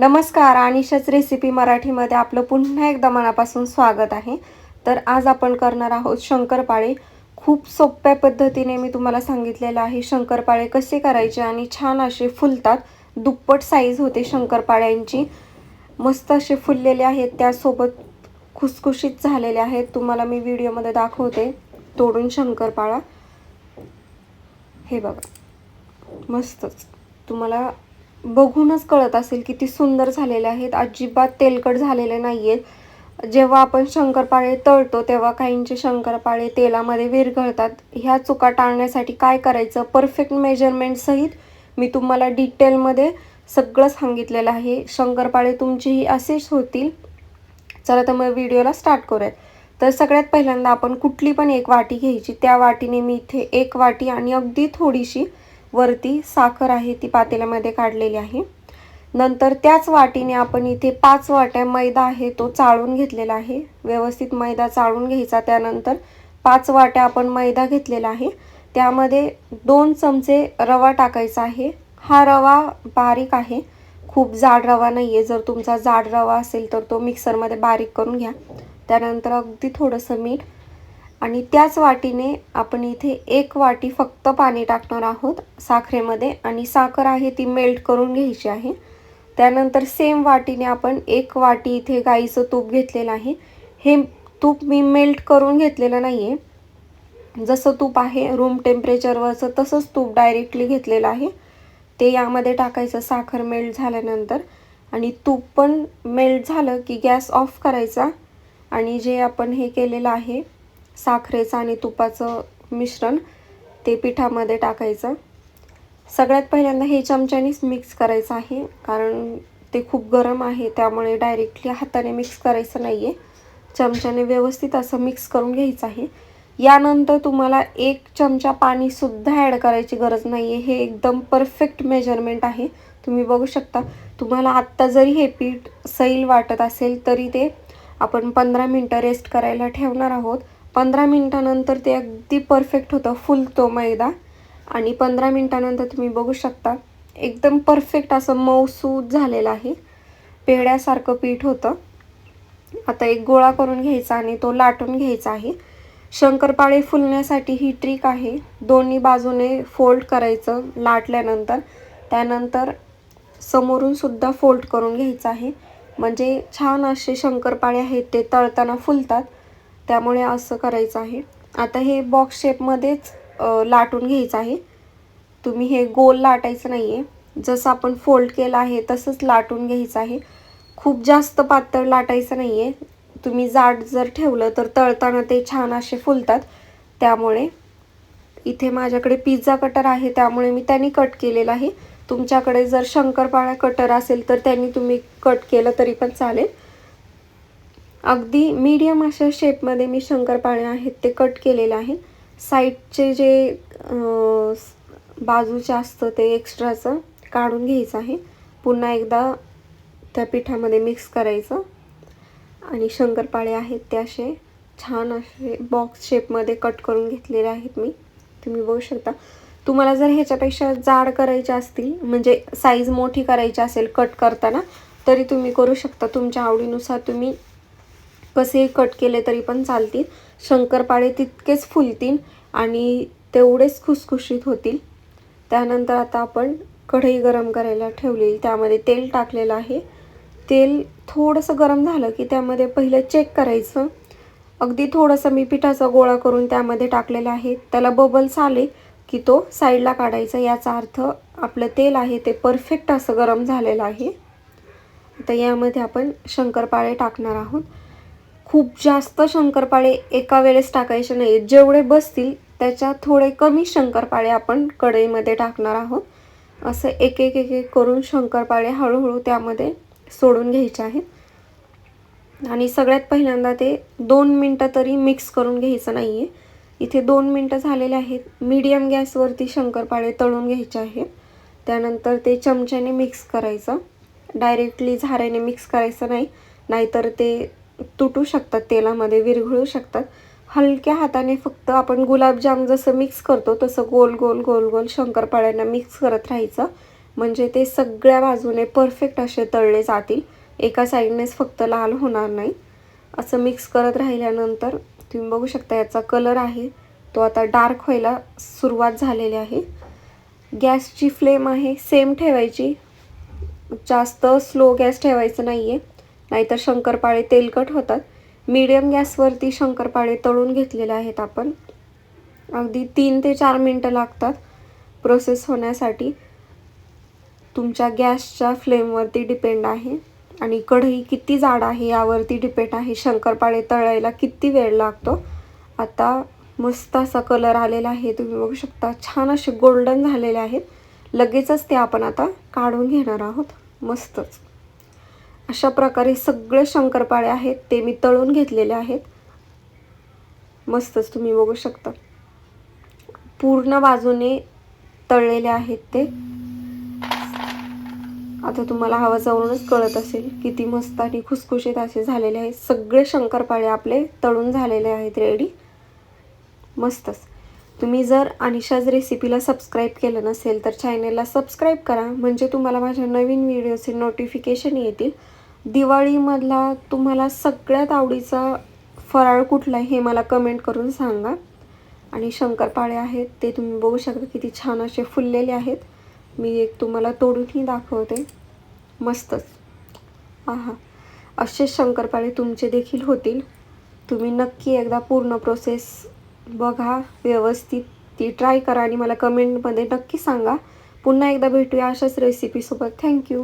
नमस्कार अनिशाच रेसिपी मराठीमध्ये आपलं पुन्हा एकदा मनापासून स्वागत आहे. तर आज आपण करणार आहोत शंकरपाळे. खूप सोप्या पद्धतीने मी तुम्हाला सांगितलेलं आहे शंकरपाळे कसे करायचे आणि छान असे फुलतात. दुप्पट साईज होते शंकरपाळ्यांची. मस्त असे फुललेले आहेत त्यासोबत खुसखुशीत झालेले आहेत. तुम्हाला मी व्हिडिओमध्ये दाखवते. तोडून शंकरपाळा. हे बघा. मस्तच. तुम्हाला बघूनच कळत असेल किती सुंदर झालेले आहेत. अजिबात तेलकट झालेले नाही आहेत जेव्हा आपण शंकरपाळे तळतो तेव्हा काहींचे शंकरपाळे तेलामध्ये विरघळतात. ह्या चुका टाळण्यासाठी काय करायचं? परफेक्ट मेजरमेंटसहित मी तुम्हाला डिटेलमध्ये सगळं सांगितलेलं आहे. शंकरपाळे तुमचीही असेच होतील. चला तर मग व्हिडिओला स्टार्ट करूयात. तर सगळ्यात पहिल्यांदा आपण कुठली पण एक वाटी घ्यायची. त्या वाटीने मी इथे एक वाटी आणि अगदी थोडीशी वरती साखर आहे ती पातेल्यामध्ये काढलेली आहे. नंतर त्याच वाटीने आपण इथे पाच वाट्या मैदा आहे तो चाळून घेतलेला आहे. व्यवस्थित मैदा चाळून घ्यायचा त्यानंतर पाच वाट्या आपण मैदा घेतलेला आहे. त्यामध्ये दोन चमचे रवा टाकायचा आहे. हा रवा बारीक आहे. खूप जाड रवा नाही आहे जर तुमचा जाड रवा असेल तर तो मिक्सरमध्ये बारीक करून घ्या. त्यानंतर अगदी थोडंसं मीठ आणि त्याच वाटीने आपण इथे एक वाटी फक्त पाणी टाकणार आहोत साखरेमध्ये. आणि साखर आहे ती मेल्ट करून घ्यायची आहे. त्यानंतर सेम वाटीने आपण एक वाटी इथे गाईचं तूप घेतलेलं आहे. हे तूप मी मेल्ट करून घेतलेलं नाही आहे जसं तूप आहे रूम टेम्परेचरवरचं तसंच तूप डायरेक्टली घेतलेलं आहे. ते यामध्ये टाकायचं साखर मेल्ट झाल्यानंतर. आणि तूप पण मेल्ट झालं की गॅस ऑफ करायचा. आणि जे आपण हे केलेलं आहे साखरेचं आणि तुपाचं मिश्रण ते पिठामध्ये टाकायचं. सगळ्यात पहिल्यांदा हे चमच्यानेच मिक्स करायचं आहे कारण ते खूप गरम आहे त्यामुळे डायरेक्टली हाताने मिक्स करायचं नाही आहे चमच्याने व्यवस्थित असं मिक्स करून घ्यायचं आहे. यानंतर तुम्हाला एक चमचा पाणीसुद्धा ॲड करायची गरज नाही आहे हे एकदम परफेक्ट मेजरमेंट आहे. तुम्ही बघू शकता तुम्हाला आत्ता जरी हे पीठ सैल वाटत असेल तरी ते आपण पंधरा मिनटं रेस्ट करायला ठेवणार आहोत. पंधरा मिनटानंतर ते अगदी परफेक्ट होतं. फुलतो मैदा. आणि पंधरा मिनटानंतर तुम्ही बघू शकता एकदम परफेक्ट असं मऊसूद झालेलं आहे. पेढ्यासारखं पीठ होतं. आता एक गोळा करून घ्यायचा आणि तो लाटून घ्यायचा आहे. शंकरपाळे फुलण्यासाठी ही ट्रिक आहे. दोन्ही बाजूने फोल्ड करायचं लाटल्यानंतर त्यानंतर समोरून सुद्धा फोल्ड करून घ्यायचं आहे. म्हणजे छान असे शंकरपाळे आहेत ते तळताना फुलतात. त्यामुळे असं करायचं आहे. आता हे बॉक्स शेपमध्येच लाटून घ्यायचं आहे. तुम्ही हे गोल लाटायचं नाही आहे जसं आपण फोल्ड केलं आहे तसंच लाटून घ्यायचं आहे. खूप जास्त पातळ लाटायचं नाही आहे तुम्ही जाड जर ठेवलं तर तळताना ते छान असे फुलतात. त्यामुळे इथे माझ्याकडे पिझ्झा कटर आहे त्यामुळे मी त्यांनी कट केलेला आहे. तुमच्याकडे जर शंकरपाळा कटर असेल तर त्यांनी तुम्ही कट केलं तरी पण चालेल. अगदी मीडियम अशा शेपमध्ये मी शंकरपाळे आहेत ते कट केलेले आहे साईडचे जे बाजूचे असतं ते एक्स्ट्राचं काढून घ्यायचं आहे. पुन्हा एकदा त्या पिठामध्ये मिक्स करायचं. आणि शंकरपाळे आहेत ते असे छान असे बॉक्स शेपमध्ये कट करून घेतलेले आहेत मी. तुम्ही बघू शकता. तुम्हाला जर ह्याच्यापेक्षा जाड करायचे असतील म्हणजे साईज मोठी करायची असेल कट करताना तरी तुम्ही करू शकता. तुमच्या आवडीनुसार तुम्ही कसे कट केले तरी पण चालतील. शंकरपाळे तितकेच फुलतील आणि तेवढेच खुसखुशीत होतील. त्यानंतर आता आपण कढई गरम करायला ठेवलेली त्यामध्ये तेल टाकलेलं आहे. तेल थोडंसं गरम झालं की त्यामध्ये पहिलं चेक करायचं. अगदी थोडंसं मी पिठाचा गोळा करून त्यामध्ये टाकलेला आहे. त्याला बबल्स आले की तो साईडला काढायचा. याचा अर्थ आपलं तेल आहे ते परफेक्ट असं गरम झालेलं आहे. आता यामध्ये आपण शंकरपाळे टाकणार आहोत. खूप जास्त शंकरपाळे एका वेळेस टाकायचे नाही जेवढे बसतील त्याच्या थोडे कमी शंकरपाळे आपण कढईमध्ये टाकणार आहोत. असं एक एक एक एक करून शंकरपाळे हळूहळू त्यामध्ये सोडून घ्यायचे आहेत. आणि सगळ्यात पहिल्यांदा ते दोन मिनटं तरी मिक्स करून घ्यायचं नाही आहे इथे दोन मिनटं झालेले आहेत. मीडियम गॅसवरती शंकरपाळे तळून घ्यायचे आहेत. त्यानंतर ते चमच्याने मिक्स करायचं. डायरेक्टली झाऱ्याने मिक्स करायचं नाही. नाहीतर ते तुटू शकतात तेलामध्ये विरघळू शकतात. हलक्या हाताने फक्त आपण गुलाबजाम जसं मिक्स करतो तसं गोल गोल गोल गोल शंकरपाळ्यांना मिक्स करत राहायचं. म्हणजे ते सगळ्या बाजूने परफेक्ट असे तळले जातील. एका साईडनेच फक्त लाल होणार नाही. असं मिक्स करत राहिल्यानंतर तुम्ही बघू शकता याचा कलर आहे. तो आता डार्क व्हायला सुरुवात झालेली आहे. गॅसची फ्लेम आहे. सेम ठेवायची. जास्त स्लो गॅस ठेवायचं नाही आहे नाहीतर शंकरपाळे तेलकट होतात. मीडियम गॅसवरती शंकरपाळे तळून घेतलेले आहेत आपण. अगदी तीन ते चार मिनटं लागतात प्रोसेस होण्यासाठी. तुमच्या गॅसच्या फ्लेमवरती डिपेंड आहे आणि कढई किती जाड आहे यावरती डिपेंड आहे. शंकरपाळे तळायला किती वेळ लागतो? आता मस्त असा कलर आलेला आहे. तुम्ही बघू शकता छान असे गोल्डन झालेले आहेत. लगेचच ते आपण आता काढून घेणार आहोत. मस्तच. अशा प्रकारे सगळे शंकरपाळे आहेत ते मी तळून घेतलेले आहेत. मस्तच तुम्ही बघू शकता. पूर्ण बाजूने तळलेले आहेत ते. आता तुम्हाला हवा जाऊनच कळत असेल किती मस्त आणि खुसखुशीत असे झालेले आहेत. सगळे शंकरपाळे आपले तळून झालेले आहेत रेडी मस्तच. तुम्ही जर अनिशाज रेसिपीला सबस्क्राईब केलं नसेल तर चॅनेलला सबस्क्राईब करा. म्हणजे तुम्हाला माझ्या नवीन व्हिडिओचे नोटिफिकेशन येतील. दिवाळीमधला तुम्हाला सगळ्यात आवडीचा फराळ कुठला आहे हे मला कमेंट करून सांगा. आणि शंकरपाळे आहेत ते तुम्ही बघू शकता किती छान असे फुललेले आहेत. मी एक तुम्हाला तोडूनही दाखवते. मस्तच. आहा. असेच शंकरपाळे तुमचे देखील होतील. तुम्ही नक्की एकदा पूर्ण प्रोसेस बघा व्यवस्थित ती ट्राय करा आणि मला कमेंटमध्ये नक्की सांगा. पुन्हा एकदा भेटूया अशाच रेसिपीसोबत थँक्यू